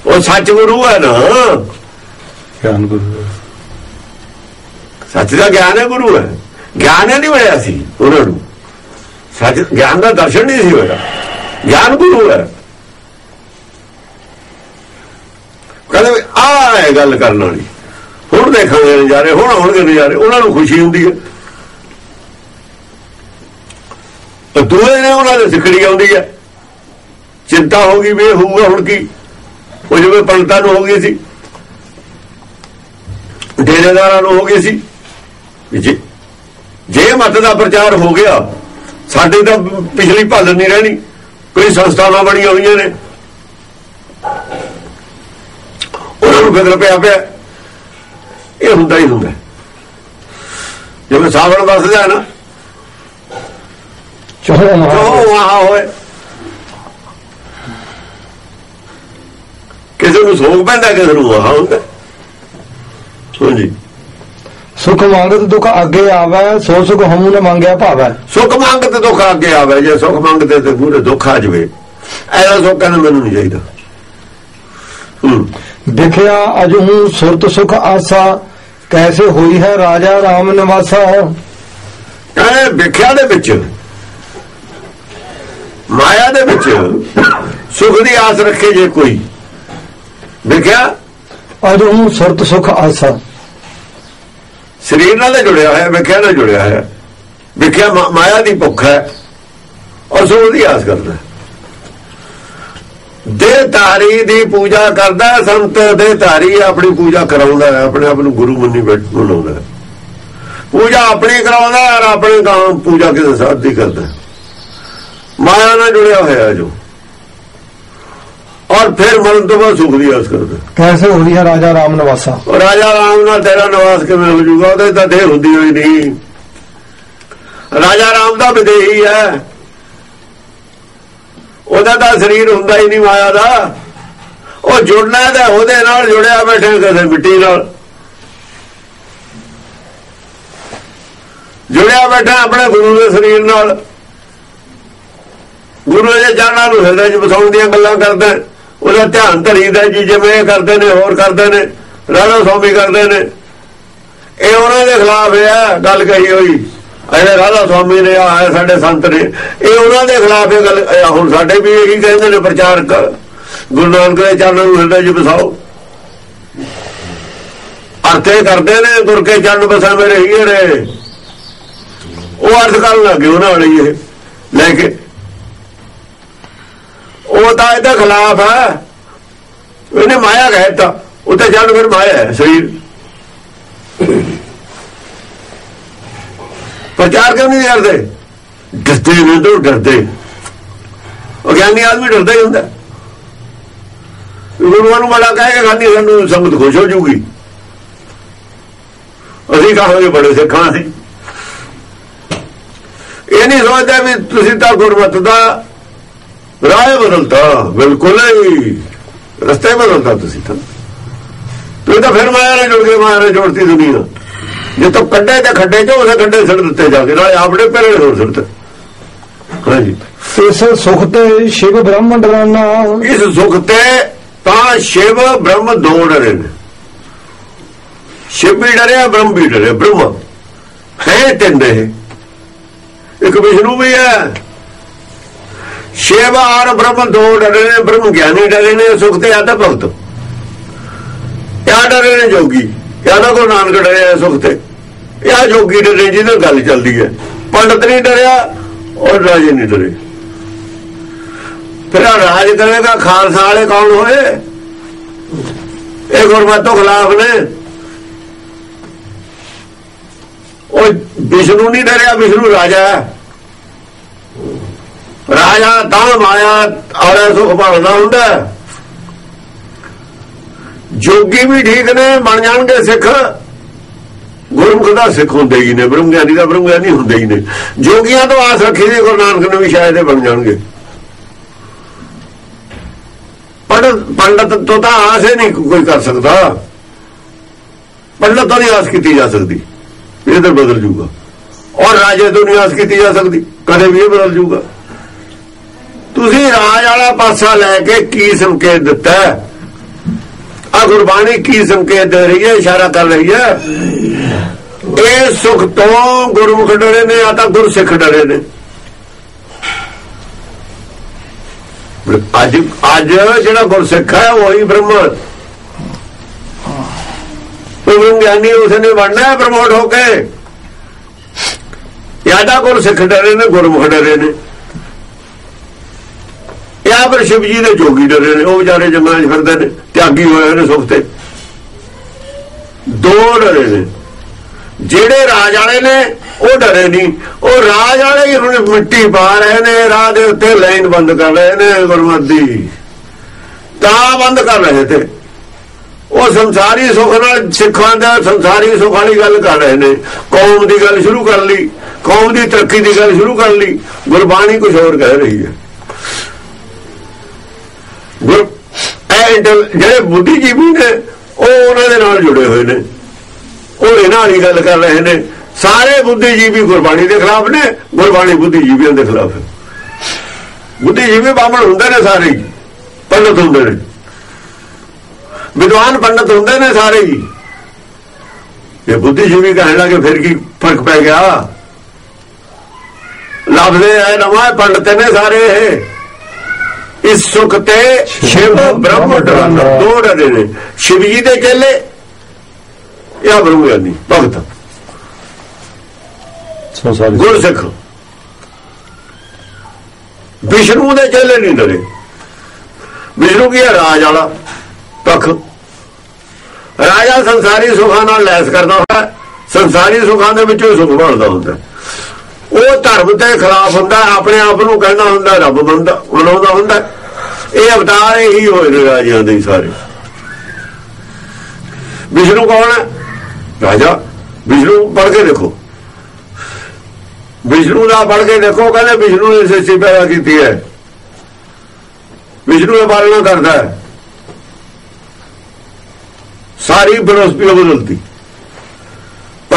ਉਹ ਸੱਚ ਗੁਰੂ ਹੈ ਨਾ। ਗਿਆਨ ਗੁਰੂ ਸੱਚ ਦਾ ਗਿਆਨ ਹੈ ਗੁਰੂ ਹੈ। ਗਿਆਨ ਨਹੀਂ ਮਿਲਿਆ ਸੀ ਉਹਨਾਂ ਨੂੰ। ਸੱਚ ਗਿਆਨ ਦਾ ਦਰਸ਼ਨ ਨਹੀਂ ਸੀ ਹੋਇਆ। ਗਿਆਨ ਗੁਰੂ ਹੈ। ਕਹਿੰਦੇ ਹੈ ਗੱਲ ਕਰਨ ਵਾਲੀ। ਹੁਣ ਦੇਖਾਂਗੇ ਨਜ਼ਾਰੇ, ਹੁਣ ਆਉਣਗੇ ਨਜ਼ਾਰੇ, ਉਹਨਾਂ ਨੂੰ ਖੁਸ਼ੀ ਹੁੰਦੀ ਹੈ। ਤੇ ਦੂਏ ਨੇ ਉਹਨਾਂ ਦੇ ਸਿੱਖੜੀ ਆਉਂਦੀ ਹੈ। ਚਿੰਤਾ ਹੋ ਗਈ ਵੀ ਇਹ ਹੋਊਗਾ ਹੁਣ ਕੀ? ਉਹ ਜਿਵੇਂ ਪੰਡਤਾਂ ਨੂੰ ਹੋ ਗਈ ਸੀ। ਡੇਰੇਦਾਰਾਂ ਨੂੰ ਹੋ ਗਈ ਸੀ। ਵੀ ਜੇ ਜੇ ਮਤ ਦਾ ਪ੍ਰਚਾਰ ਹੋ ਗਿਆ, ਸਾਡੇ ਤਾਂ ਪਿਛਲੀ ਭੱਲ ਨਹੀਂ ਰਹਿਣੀ। ਕੋਈ ਸੰਸਥਾਵਾਂ ਬਣੀਆਂ ਹੋਈਆਂ ਨੇ। ਉਹਨਾਂ ਨੂੰ ਫਿਕਰ ਪਿਆ ਪਿਆ। ਇਹ ਹੁੰਦਾ ਹੀ ਹੁੰਦਾ। ਜਿਵੇਂ ਸਾਵਣ ਵਸਦਾ ਨਾ ਚੋਹ ਆ ਹੋਏ। ਕਿਸੇ ਨੂੰ ਸੋਗ ਪੈਂਦਾ ਕਿਸੇ ਨੂੰ ਵਾਹ ਹੁੰਦਾ। ਹਾਂਜੀ ਸੁਖ ਤੇ ਦੁੱਖ ਅੱਗੇ ਆਵੇ ਸੋ ਸੁਖ ਹਮੂ ਨੇ ਮੰਗਿਆ ਭਾਵੈ। ਸੁਖ ਤੇ ਦੁੱਖ ਅੱਗੇ ਆਵੇ ਜੇ ਸੁਖ ਮੰਗਦੇ ਤੇ ਪੂਰੇ ਦੁੱਖ ਆ ਜਵੇ। ਐਸਾ ਸੁੱਖ ਕਹਿੰਦਾ ਮੈਨੂੰ ਨਹੀਂ ਚਾਹੀਦਾ। ਦੇਖਿਆ ਅਜੂ ਸੁਰਤ ਸੁਖ ਆਸਾ ਕੈਸੇ ਹੋਈ ਹੈ ਰਾਜਾ ਰਾਮ ਨਿਵਾਸਾ? ਇਹ ਵਿਖਿਆ ਦੇ ਵਿੱਚ। ਮਾਇਆ ਦੇ ਵਿੱਚ। ਸੁਖ ਦੀ ਆਸ ਰੱਖੇ ਜੇ ਕੋਈ। ਵਿਖਿਆ? ਅਜਹੂ ਸੁਰਤ ਸੁਖ ਆਸਾ। ਸਰੀਰ ਨਾਲ ਜੁੜਿਆ ਹੋਇਆ ਵਿਖਿਆ ਨਾਲ ਜੁੜਿਆ ਹੋਇਆ। ਵਿਖਿਆ ਮਾਇਆ ਦੀ ਭੁੱਖ ਹੈ। ਔਰ ਸੁਖ ਦੀ ਆਸ ਕਰਦਾ। ਦੇਹ ਧਾਰੀ ਦੀ ਪੂਜਾ ਕਰਦਾ ਸੰਤ ਦੇ ਧਾਰੀ ਆਪਣੀ ਪੂਜਾ ਕਰਾਉਂਦਾ ਆਪਣੇ ਆਪ ਨੂੰ ਗੁਰੂ ਮੰਨੀ ਬੈਠ ਬਣਾਉਂਦਾ ਹੈ। ਪੂਜਾ ਆਪਣੀ ਕਰਾਉਂਦਾ ਔਰ ਆਪਣੇ ਗਾਂ ਪੂਜਾ ਕਿਸੇ ਸਾਧ ਦੀ ਕਰਦਾ। ਮਾਇਆ ਨਾਲ ਜੁੜਿਆ ਹੋਇਆ ਜੋ ਔਰ ਫਿਰ ਮਰਨ ਤੋਂ ਬਾਅਦ ਸੁਖ ਦੀ ਆਸ ਕਰਦਾ। ਕੈਸੇ ਹੋਈ ਹੈ ਰਾਜਾ ਰਾਮ ਨਿਵਾਸਾ ਰਾਜਾ ਰਾਮ ਨਾਲ ਤੇਰਾ ਨਿਵਾਸ ਕਿਵੇਂ ਹੋ ਜਾਊਗਾ ਉਹਦੇ ਤਾਂ ਦੇਹ ਹੁੰਦੀ ਹੋਈ ਨਹੀਂ ਰਾਜਾ ਰਾਮ ਦਾ ਵਿਦੇਹੀ ਹੈ ਉਹਦਾ ਤਾਂ ਸਰੀਰ ਹੁੰਦਾ ਹੀ ਨਹੀਂ ਮਾਇਆ ਦਾ। ਉਹ ਜੁੜਨਾ ਤਾਂ ਉਹਦੇ ਨਾਲ ਜੁੜਿਆ ਬੈਠੇ ਕਿਸੇ ਮਿੱਟੀ ਨਾਲ। ਜੁੜਿਆ ਬੈਠਾ ਆਪਣੇ ਗੁਰੂ ਦੇ ਸਰੀਰ ਨਾਲ। ਗੁਰੂ ਦੇ ਜਾਨਾਂ ਨੂੰ ਹਿਰਦੇ 'ਚ ਬਸਾਉਣ ਦੀਆਂ ਗੱਲਾਂ ਕਰਦਾ ਉਹਦਾ ਧਿਆਨ ਧਰੀਦਾ ਜੀ, ਜਿਵੇਂ ਇਹ ਕਰਦੇ ਨੇ, ਹੋਰ ਕਰਦੇ ਨੇ। ਰਾਣਾ ਸਵਾਮੀ ਕਰਦੇ ਨੇ। ਇਹ ਉਹਨਾਂ ਦੇ ਖਿਲਾਫ ਹੈ ਗੱਲ ਕਹੀ ਹੋਈ। ਅਰੇ ਰਾਧਾ ਸਵਾਮੀ ਨੇ ਆਏ ਸਾਡੇ ਸੰਤ ਨੇ। ਇਹ ਉਹਨਾਂ ਦੇ ਖਿਲਾਫ ਇਹ ਗੱਲ ਹੁਣ ਸਾਡੇ ਵੀ ਇਹੀ ਕਹਿੰਦੇ ਨੇ ਪ੍ਰਚਾਰਕ ਗੁਰੂ ਨਾਨਕ ਦੇ ਚਰਨਾਂ ਨੂੰ ਹਿਰਦੇ 'ਚ ਬਸਾਓ ਅਰਥੇ ਕਰਦੇ ਨੇ ਗੁਰ ਕੇ ਚਰਨ ਬਸਾ ਮੇਰੇ ਹੀਰੇ ਉਹ ਅਰਥ ਕਰਨ ਲੱਗੇ ਉਹਨਾਂ ਵਾਲੀ ਇਹ, ਲੈ ਕੇ। ਉਹ ਤਾਂ ਇਹਦੇ ਖਿਲਾਫ ਹੈ ਇਹਨੇ ਮਾਇਆ ਕਹਿਤਾ ਉੱਤੇ ਜਨ ਫਿਰ ਮਾਇਆ ਹੈ, ਸਰੀਰ। ਪ੍ਰਚਾਰ ਕਿਉਂ ਨਹੀਂ ਕਰਦੇ ਡਰਦੇ ਨੇ ਤੋਂ ਡਰਦੇ। ਅਗਿਆਨੀ ਆਦਮੀ ਡਰਦਾ ਹੀ ਹੁੰਦਾ। ਗੁਰੂਆਂ ਨੂੰ ਬੜਾ ਕਹਿ ਕੇ ਖਾਨੀ ਸਾਨੂੰ ਸੰਗਤ ਖੁਸ਼ ਹੋ ਜੂਗੀ ਅਸੀਂ ਕਹਾਂਗੇ ਬੜੇ ਸਿੱਖਾਂ ਸੀ। ਇਹ ਨਹੀਂ ਸੋਚਦਾ ਵੀ ਤੁਸੀਂ ਤਾਂ ਗੁਰਮਤ ਦਾ ਰਾਹ ਬਦਲਤਾ। ਬਿਲਕੁਲ ਹੀ। ਰਸਤੇ ਬਦਲਤਾ ਤੁਸੀਂ ਤਾਂ। ਤੁਸੀਂ ਤਾਂ ਫਿਰ ਮਾਇਆ ਨਾਲ ਜੁੜ ਗਏ ਮਾਇਆ ਨਾਲ ਜੋੜਤੀ ਦੁਨੀਆ। ਜੇ ਤੋ ਕੱਢੇ ਤੇ ਖੱਡੇ ਚ ਉਹਦੇ ਖੱਡੇ ਛੱਡ ਦਿੱਤੇ ਜਾ ਕੇ ਨਾਲੇ ਆਪਣੇ ਪਹਿਲੇ ਹੋਰ ਛੱਡਤੇ ਹਾਂਜੀ ਇਸ ਸੁਖ ਤੇ ਸ਼ਿਵ ਬ੍ਰਹਮ ਡਰਾਨਾ ਇਸ ਸੁਖ ਤੇ ਤਾਂ ਸ਼ਿਵ ਬ੍ਰਹਮ ਦੋ ਡਰੇ ਨੇ। ਸ਼ਿਵ ਵੀ ਡਰਿਆ ਬ੍ਰਹਮ ਵੀ ਡਰਿਆ ਬ੍ਰਹਮ ਹੈ ਤਿੰਨ ਇਹ ਇੱਕ ਵਿਸ਼ਨੂੰ ਵੀ ਹੈ। ਸ਼ਿਵ ਔਰ ਬ੍ਰਹਮ ਦੋ ਡਰੇ ਨੇ ਬ੍ਰਹਮ ਗਿਆਨੀ ਡਰੇ ਨੇ ਸੁਖ ਤੇ ਆਦਾ ਭਗਤ। ਯਾ ਡਰੇ ਨੇ ਜੋਗੀ? ਯਾਦਾ ਕੋ ਨਾਨਕ ਡਰਿਆ ਸੁਖ ਤੇ ਇਹ ਜੋਗੀ ਡਰੇ, ਜਿਹਦੇ ਨਾਲ ਗੱਲ ਚੱਲਦੀ ਹੈ। ਪੰਡਤ ਨਹੀਂ ਡਰਿਆ, ਔਰ ਰਾਜੇ ਨਹੀਂ ਡਰੇ। ਫਿਰ ਰਾਜ ਕਰੇਗਾ, ਖਾਲਸਾ ਵਾਲੇ ਕੌਣ ਹੋਏ? ਇਹ ਗੁਰਮਤਿ ਤੋਂ ਖਿਲਾਫ ਨੇ। ਉਹ ਵਿਸ਼ਨੂੰ ਨਹੀਂ ਡਰਿਆ, ਵਿਸ਼ਨੂੰ ਰਾਜਾ ਰਾਜਾ ਤਾਂ ਮਾਇਆ ਔਰ ਸੁਖ ਭਾਲਦਾ ਹੁੰਦਾ ਜੋਗੀ ਵੀ ਠੀਕ ਨੇ, ਬਣ ਜਾਣਗੇ ਸਿੱਖ। ਗੁਰਮੁਖ ਦਾ ਸਿੱਖ ਹੁੰਦੇ ਹੀ ਨੇ ਬ੍ਰਹਮ ਗਿਆਨੀ ਦਾ ਬ੍ਰਹਮ ਗਿਆਨੀ ਹੁੰਦੇ ਹੀ ਨੇ। ਜੋਗੀਆਂ ਤੋਂ ਆਸ ਰੱਖੀ ਦੀ, ਗੁਰੂ ਨਾਨਕ ਨੂੰ ਵੀ ਸ਼ਾਇਦ ਇਹ ਬਣ ਜਾਣਗੇ। ਪੰਡਤ ਪੰਡਤ ਤੋਂ ਤਾਂ ਆਸ ਹੀ ਨਹੀਂ ਕੋਈ ਕਰ ਸਕਦਾ। ਪੰਡਤ ਤੋਂ ਨਹੀਂ ਆਸ ਕੀਤੀ ਜਾ ਸਕਦੀ। ਇਹ ਤਾਂ ਬਦਲ ਜੂਗਾ। ਔਰ ਰਾਜੇ ਤੋਂ ਨਹੀਂ ਆਸ ਕੀਤੀ ਜਾ ਸਕਦੀ। ਕਦੇ ਵੀ ਇਹ ਬਦਲ ਜੂਗਾ। ਤੁਸੀਂ ਰਾਜ ਵਾਲਾ ਪਾਸਾ ਲੈ ਕੇ ਕੀ ਸੰਕੇਤ ਦਿੱਤਾ ਗੁਰਬਾਣੀ ਕੀ ਸੰਕੇਤ ਦੇ ਰਹੀ ਹੈ, ਇਸ਼ਾਰਾ ਕਰ ਰਹੀ ਹੈ? ਇਹ ਸੁਖ ਤੋਂ ਗੁਰਮੁਖ ਡਰੇ ਨੇ, ਆ ਤਾਂ ਗੁਰਸਿੱਖ ਡਰੇ ਨੇ। ਅੱਜ ਅੱਜ ਜਿਹੜਾ ਗੁਰਸਿੱਖ ਹੈ, ਉਹੀ ਬ੍ਰਹਮ ਉਹ ਬ੍ਰਹਮ ਗਿਆਨੀ ਉਸਨੇ ਬਣਨਾ ਹੈ, ਪ੍ਰਮੋਟ ਹੋ ਕੇ। ਯਾਦਾ ਗੁਰਸਿੱਖ ਡਰੇ ਨੇ, ਗੁਰਮੁਖ ਡਰੇ ਨੇ। ਜਾਂ ਫਿਰ ਸ਼ਿਵ ਜੀ ਦੇ ਜੋਗੀ ਡਰੇ ਨੇ, ਉਹ ਵਿਚਾਰੇ ਜੰਗਲਾਂ 'ਚ ਫਿਰਦੇ ਨੇ, ਤਿਆਗੀ ਹੋਏ ਨੇ ਸੁਖ ਤੇ। ਦੋ ਡਰੇ ਨੇ। ਜਿਹੜੇ ਰਾਜ ਵਾਲੇ ਨੇ, ਉਹ ਡਰੇ ਨਹੀਂ ਉਹ ਰਾਜ ਵਾਲੇ ਹੀ ਹੁਣ ਮਿੱਟੀ ਪਾ ਰਹੇ ਨੇ, ਰਾਹ ਦੇ ਉੱਤੇ ਲਾਈਨ ਬੰਦ ਕਰ ਰਹੇ ਨੇ, ਗੁਰਮਤਿ ਤਾਂ ਬੰਦ ਕਰ ਰਹੇ ਤੇ। ਉਹ ਸੰਸਾਰੀ ਸੁੱਖ ਨਾਲ ਸਿੱਖਾਂ ਦਾ ਸੰਸਾਰੀ ਸੁੱਖ ਵਾਲੀ ਗੱਲ ਕਰ ਰਹੇ ਨੇ। ਕੌਮ ਦੀ ਗੱਲ ਸ਼ੁਰੂ ਕਰ ਲਈ। ਕੌਮ ਦੀ ਤਰੱਕੀ ਦੀ ਗੱਲ ਸ਼ੁਰੂ ਕਰ ਲਈ। ਗੁਰਬਾਣੀ ਕੁਝ ਹੋਰ ਕਹਿ ਰਹੀ ਹੈ। ਗੁਰ ਇਹ ਇੰਟਲ ਜਿਹੜੇ ਬੁੱਧੀਜੀਵੀ ਨੇ, ਉਹ ਉਹਨਾਂ ਦੇ ਨਾਲ ਜੁੜੇ ਹੋਏ ਨੇ। ਉਹ ਇਹਨਾਂ ਵਾਲੀ ਗੱਲ ਕਰ ਰਹੇ ਨੇ। ਸਾਰੇ ਬੁੱਧੀਜੀਵੀ ਗੁਰਬਾਣੀ ਦੇ ਖਿਲਾਫ ਨੇ, ਗੁਰਬਾਣੀ ਬੁੱਧੀਜੀਵੀਆਂ ਦੇ ਖਿਲਾਫ ਹੈ। ਬੁੱਧੀਜੀਵੀ ਬਾਹਮਣ ਹੁੰਦੇ ਨੇ ਸਾਰੇ ਹੀ, ਪੰਡਤ ਹੁੰਦੇ ਨੇ। ਵਿਦਵਾਨ ਪੰਡਤ ਹੁੰਦੇ ਨੇ ਸਾਰੇ ਹੀ। ਇਹ ਬੁੱਧੀਜੀਵੀ ਕਹਿਣ ਲੱਗੇ, ਫਿਰ ਕੀ ਫ਼ਰਕ ਪੈ ਗਿਆ? ਲੱਭਦੇ ਐ ਨਵਾਂ ਪੰਡਤ ਨੇ ਸਾਰੇ ਇਹ। ਇਸ ਸੁਖ ਤੇ ਸ਼ਿਵ ਬ੍ਰਹਮ ਡਰਨ ਦੋ ਡਰੇ ਨੇ। ਸ਼ਿਵ ਜੀ ਦੇ ਚੇਲੇ ਇਹ ਬ੍ਰਹਮ ਗਿਆਨੀ ਭਗਤ। ਗੁਰਸਿੱਖ। ਵਿਸ਼ਨੂੰ ਦੇ ਚੇਲੇ ਨਹੀਂ ਡਰੇ। ਵਿਸ਼ਨੂੰ ਕੀ ਹੈ? ਰਾਜ ਵਾਲਾ ਪੱਖ। ਰਾਜਾ ਸੰਸਾਰੀ ਸੁੱਖਾਂ ਨਾਲ ਲੈਸ ਕਰਦਾ ਹੁੰਦਾ। ਸੰਸਾਰੀ ਸੁੱਖਾਂ ਦੇ ਵਿੱਚੋਂ ਸੁੱਖ ਬਣਦਾ ਹੁੰਦਾ। ਉਹ ਧਰਮ ਦੇ ਖਿਲਾਫ ਹੁੰਦਾ ਆਪਣੇ ਆਪ ਨੂੰ ਕਹਿੰਦਾ ਹੁੰਦਾ ਰੱਬ ਬੰਦਾ ਬਣਾਉਂਦਾ ਹੁੰਦਾ। ਇਹ ਅਵਤਾਰ ਹੀ ਹੋਏ ਨੇ ਰਾਜਿਆਂ ਦੇ ਸਾਰੇ। ਵਿਸ਼ਨੂੰ ਕੌਣ ਹੈ? ਰਾਜਾ, ਵਿਸ਼ਨੂੰ ਪੜ੍ਹ ਕੇ ਦੇਖੋ। ਵਿਸ਼ਨੂੰ ਦਾ ਪੜ੍ਹ ਕੇ ਦੇਖੋ ਕਹਿੰਦੇ ਵਿਸ਼ਨੂੰ ਨੇ ਸ੍ਰਿਸ਼ਟੀ ਪੈਦਾ ਕੀਤੀ ਹੈ। ਵਿਸ਼ਨੂੰ ਇਹ ਪਾਲਣਾ ਕਰਦਾ ਹੈ। ਸਾਰੀ ਫਿਲੋਸਫੀ ਉਹ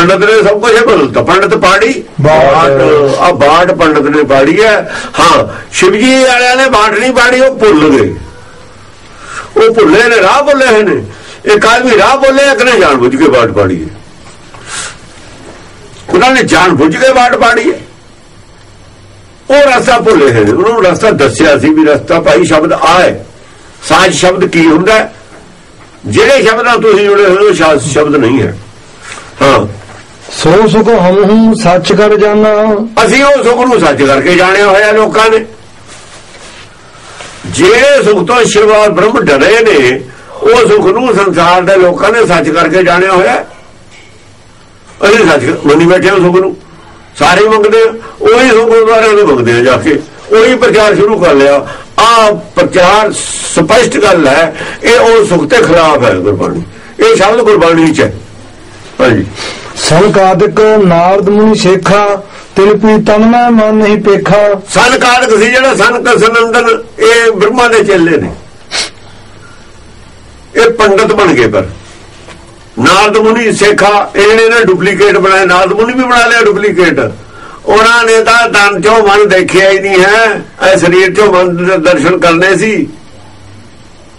ਪੰਡਤ ਨੇ ਸਭ ਕੁਝ ਹੀ ਬਦਲਤਾ ਪੰਡਤ ਪਾੜੀ ਬਾੜ। ਆ ਬਾੜ ਪੰਡਤ ਨੇ ਪਾੜੀ ਹੈ। ਹਾਂ ਸ਼ਿਵਜੀ ਵਾਲਿਆਂ ਨੇ ਬਾੜ ਨਹੀਂ ਪਾੜੀ ਉਹ ਭੁੱਲ ਗਏ। ਉਹ ਭੁੱਲੇ ਨੇ ਰਾਹ ਭੁੱਲੇ ਹੋਏ ਨੇ। ਇੱਕ ਆਦਮੀ ਰਾਹ ਬੋਲੇ ਇੱਕ ਨੇ ਜਾਣ ਬੁੱਝ ਕੇ ਬਾੜ ਪਾੜੀ ਹੈ। ਉਹਨਾਂ ਨੇ ਜਾਣ ਬੁੱਝ ਕੇ ਬਾੜ ਪਾੜੀ ਹੈ। ਉਹ ਰਸਤਾ ਭੁੱਲੇ ਨੇ। ਉਹਨਾਂ ਨੂੰ ਰਸਤਾ ਦੱਸਿਆ ਸੀ ਵੀ ਰਸਤਾ ਭਾਈ ਸ਼ਬਦ ਆਏ ਸਾਜ ਸ਼ਬਦ ਕੀ ਹੁੰਦਾ ਹੈ? ਜਿਹੜੇ ਸ਼ਬਦ ਨਾਲ ਤੁਸੀਂ ਜੁੜੇ ਹੋਏ ਹੋ ਉਹ ਸ਼ਬਦ ਨਹੀਂ ਹੈ। ਹਾਂ। ਸੋ ਸੁਖ ਹਮ ਸੱਚ ਕਰ ਜਾਣਾ ਅਸੀਂ ਉਹ ਸੁਖ ਨੂੰ ਸੱਚ ਕਰਕੇ ਜਾਣਿਆ ਹੋਇਆ ਲੋਕਾਂ ਨੇ। ਜਿਹੜੇ ਸੁਖ ਤੋਂ ਸ਼ਿਵ ਬ੍ਰਹਮ ਡਰੇ ਨੇ, ਉਹ ਸੁਖ ਨੂੰ ਸੰਸਾਰ ਦੇ ਲੋਕਾਂ ਨੇ ਸੱਚ ਕਰਕੇ ਜਾਣਿਆ ਹੋਇਆ। ਅਸੀਂ ਸੱਚ ਮੰਨੀ ਬੈਠੇ ਹਾਂ ਸੁਖ ਨੂੰ। ਸਾਰੇ ਮੰਗਦੇ ਆ, ਉਹੀ ਸੁਖ ਗੁਰਦੁਆਰਿਆਂ ਦੇ ਮੰਗਦੇ ਆ ਜਾ ਕੇ। ਉਹੀ ਪ੍ਰਚਾਰ ਸ਼ੁਰੂ ਕਰ ਲਿਆ। ਆ ਪ੍ਰਚਾਰ ਸਪਸ਼ਟ ਗੱਲ ਹੈ, ਇਹ ਉਹ ਸੁਖ ਤੇ ਖਿਲਾਫ ਹੈ ਗੁਰਬਾਣੀ। ਇਹ ਸ਼ਬਦ ਗੁਰਬਾਣੀ ਚ ਹੈ। ਹਾਂਜੀ ਸੰਕਾਦਿਕ ਨਾਰਦ ਮੁਨੀ ਸੇਖਾ ਤਿਲ ਪੀ ਤਨ ਮੈਂ ਮਨ ਨਹੀਂ ਪੇਖਾ। ਸਨ ਕਾਰਕ ਸੀ ਜਿਹੜਾ ਸਨ ਕਸਨੰਦਨ ਇਹ ਬ੍ਰਹਮਾ ਦੇ ਚੇਲੇ ਨੇ। ਇਹ ਪੰਡਤ ਬਣ ਗਏ ਪਰ। ਨਾਰਦ ਮੁਨੀ ਸੇਖਾ ਇਹਨੇ ਨੇ ਡੁਪਲੀਕੇਟ ਬਣਾਏ ਨਾਰਦ ਮੁਨੀ ਵੀ ਬਣਾ ਲਿਆ ਡੁਪਲੀਕੇਟ। ਉਹਨਾਂ ਨੇ ਤਾਂ ਤਨ ਚੋਂ ਮਨ ਦੇਖਿਆ ਹੀ ਨਹੀਂ ਹੈ। ਇਹ ਸਰੀਰ ਚੋਂ ਮਨ ਦੇ ਦਰਸ਼ਨ ਕਰਨੇ ਸੀ।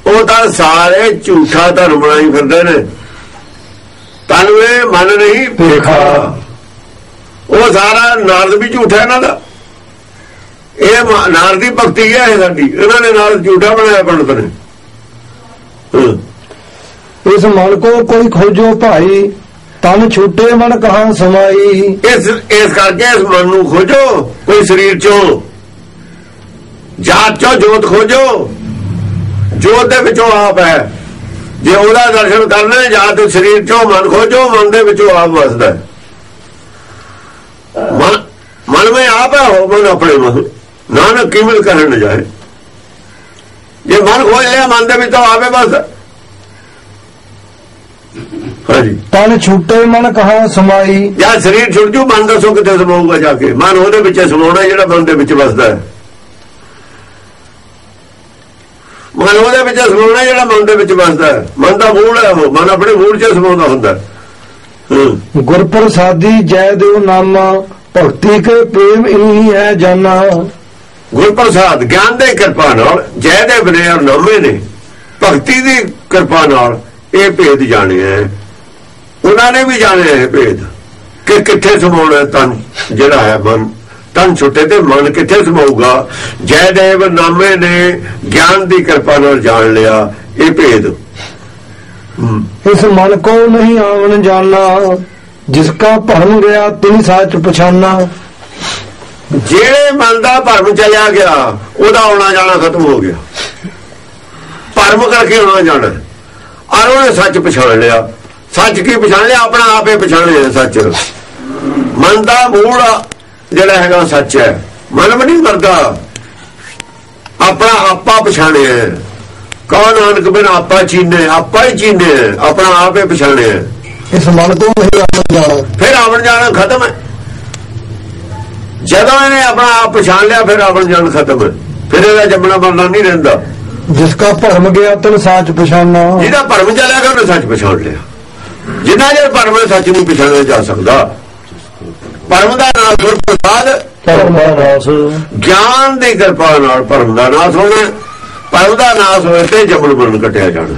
ਉਹ ਤਾਂ ਸਾਰੇ ਝੂਠਾ ਧਰਮ ਬਣਾਈ ਫਿਰਦੇ ਨੇ। ਤਨ ਵੇ ਮਨ ਨਹੀਂ ਭੇਖਾ ਉਹ ਸਾਰਾ ਨਾਰਦ ਵੀ ਝੂਠਾ ਇਹਨਾਂ ਦਾ। ਇਹ ਨਾਰਦ ਦੀ ਭਗਤੀ ਹੈ ਇਹ ਸਾਡੀ। ਇਹਨਾਂ ਨੇ ਨਾਰਦ ਝੂਠਾ ਬਣਾਇਆ ਪੰਡਤ ਨੇ। ਇਸ ਮਨ ਕੋ ਕੋਈ ਖੋਜੋ ਭਾਈ ਤਨ ਛੂਟੇ ਮਨ ਕਹਾਂ ਸਮਾਈ। ਇਸ ਇਸ ਕਰਕੇ ਇਸ ਮਨ ਨੂੰ ਖੋਜੋ ਕੋਈ ਸਰੀਰ ਚੋਂ। ਜਾਤ ਚੋਂ ਜੋਤ ਖੋਜੋ। ਜੋਤ ਦੇ ਵਿੱਚੋਂ ਆਪ ਹੈ। ਜੇ ਉਹਦਾ ਦਰਸ਼ਨ ਕਰਨਾ ਜਾਂ ਤੇ ਸਰੀਰ ਚੋਂ ਮਨ ਖੋਜੋ ਮਨ ਦੇ ਵਿੱਚੋਂ ਆਪ ਵਸਦਾ ਮਨ ਮਨ ਵਿੱਚ ਆਪ ਹੈ ਹੋ ਮਨ ਆਪਣੇ ਮਨ ਨਾਨਕ ਕਿਵੇਂ ਕਰਨ ਜਾਏ? ਜੇ ਮਨ ਖੋਜ ਲਿਆ ਮਨ ਦੇ ਵਿੱਚੋਂ ਆਵੇ ਬਸ ਹਾਂਜੀ। ਤਨ ਛੂਟੇ ਮਨ ਕਹਾਂ ਸਮਾਈ। ਜਾਂ ਸਰੀਰ ਛੁੱਟ ਜੂ ਮਨ ਦੱਸੋ ਕਿੱਥੇ ਸਮਾਊਗਾ ਜਾ ਕੇ। ਮਨ ਉਹਦੇ ਵਿੱਚ ਸਮਾਉਣਾ ਜਿਹੜਾ ਮਨ ਦੇ ਵਿੱਚ ਵਸਦਾ ਹੈ। ਮਨ ਉਹਦੇ ਵਿੱਚ ਸਮਾਉਣਾ ਜਿਹੜਾ ਮਨ ਦੇ ਵਿੱਚ ਵਸਦਾ ਹੈ। ਮਨ ਦਾ ਮੂਲ ਹੈ ਉਹ। ਮਨ ਆਪਣੇ ਮੂਲ 'ਚ ਸਮਾਉਂਦਾ ਹੁੰਦਾ ਹੈ। ਹੂੰ। ਗੁਰ ਪ੍ਰਸਾਦੀ ਜੈ ਦੇਵ ਨਾਮਾ ਭਗਤੀ ਕੇ ਪ੍ਰੇਮ ਇਨੀ ਹੈ ਜਾਨਾ। ਗੁਰ ਪ੍ਰਸਾਦ ਗਿਆਨ ਦੇ ਕਿਰਪਾ ਨਾਲ ਜੈ ਦੇ ਬਨੇ ਔਰ ਨਾਮੇ ਨੇ ਭਗਤੀ ਦੀ ਕਿਰਪਾ ਨਾਲ ਇਹ ਭੇਦ ਜਾਣਿਆ। ਉਹਨਾਂ ਨੇ ਵੀ ਜਾਣਿਆ ਇਹ ਭੇਦ। ਕਿ ਕਿੱਥੇ ਸਮਾਉਣਾ ਤਨ ਜਿਹੜਾ ਹੈ ਮਨ। ਤਨ ਛੁੱਟੇ ਤੇ ਮਨ ਕਿੱਥੇ ਸਮਾਊਗਾ? ਜੈ ਦੇਵ ਨਾਮੇ ਨੇ ਗਿਆਨ ਦੀ ਕਿਰਪਾ ਨਾਲ ਜਾਣ ਲਿਆ। ਇਹ ਭੇਦ। ਇਸ ਮਨ ਕੋ ਨਹੀਂ ਆਵਣ ਜਾਣਾ ਜਿਸ ਕਾ ਭਰਮ ਗਿਆ ਤਿਨ ਸਾਚ ਪਛਾਨਾ ਜਿਹੜੇ ਮਨ ਦਾ ਭਰਮ ਚਲਿਆ ਗਿਆ ਉਹਦਾ ਆਉਣਾ ਜਾਣਾ ਖਤਮ ਹੋ ਗਿਆ। ਭਰਮ ਕਰਕੇ ਆਉਣਾ ਜਾਣਾ। ਔਰ ਉਹਨੇ ਸੱਚ ਪਛਾਣ ਲਿਆ। ਸੱਚ ਕੀ ਪਛਾਣ ਲਿਆ? ਆਪਣਾ ਆਪੇ ਪਛਾਣ ਲਿਆ ਸੱਚ। ਮਨ ਦਾ ਮੂਲ ਜਿਹੜਾ ਹੈਗਾ ਸੱਚ ਹੈ। ਮਨ ਵੀ ਨਹੀਂ ਮਰਦਾ। ਆਪਣਾ ਆਪਾ ਪਛਾਣਿਆ ਹੈ। ਕੌਣ ਨਾਨਕ ਬਿਨ ਆਪਾ ਚੀਨੇ ਆਪਾ ਹੀ ਚੀਨੇ ਹੈ, ਆਪਣਾ ਆਪੇ ਪਛਾਣਿਆ ਹੈ। ਇਸ ਮਨ ਕੋ ਨਹੀਂ ਆਵਣ ਜਾਣਾ। ਫਿਰ ਆਵਣ ਜਾਣਾ ਖਤਮ ਹੈ। ਜਦੋਂ ਇਹਨੇ ਆਪਣਾ ਆਪ ਪਛਾਣ ਲਿਆ ਫਿਰ ਆਵਣ ਜਾਣ ਖਤਮ ਹੈ। ਫਿਰ ਇਹਦਾ ਜੰਮਣਾ ਮਰਨਾ ਨਹੀਂ ਰਹਿੰਦਾ। ਜਿਸ ਕਾ ਭਰਮ ਗਿਆ ਤਨ ਸਾਚ ਪਛਾਨਾ ਜਿਹਦਾ ਭਰਮ ਚੱਲਿਆ ਗਿਆ ਉਹਨੇ ਸੱਚ ਪਛਾਣ ਲਿਆ। ਜਿੰਨਾ ਚਿਰ ਭਰਮ ਸੱਚ ਨੂੰ ਪਛਾਣਿਆ ਜਾ ਸਕਦਾ। ਭਰਮ ਦਾ ਨਾਮ ਗੁਰ ਪ੍ਰਸਾਦ ਧਰਮ ਦਾ ਨਾਸ ਗਿਆਨ ਦੀ ਕਿਰਪਾ ਨਾਲ ਭਰਮ ਦਾ ਨਾਸ ਹੋਣਾ ਭਰਮ ਦਾ ਨਾਸ ਹੋਏ ਤੇ ਜਬਲ ਬਰਨ ਕਟਿਆ ਜਾਣਾ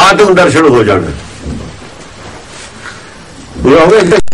ਆਤਮ ਦਰਸ਼ਨ ਹੋ ਜਾਣਾ ਉਹ ਹੋ ਗਿਆ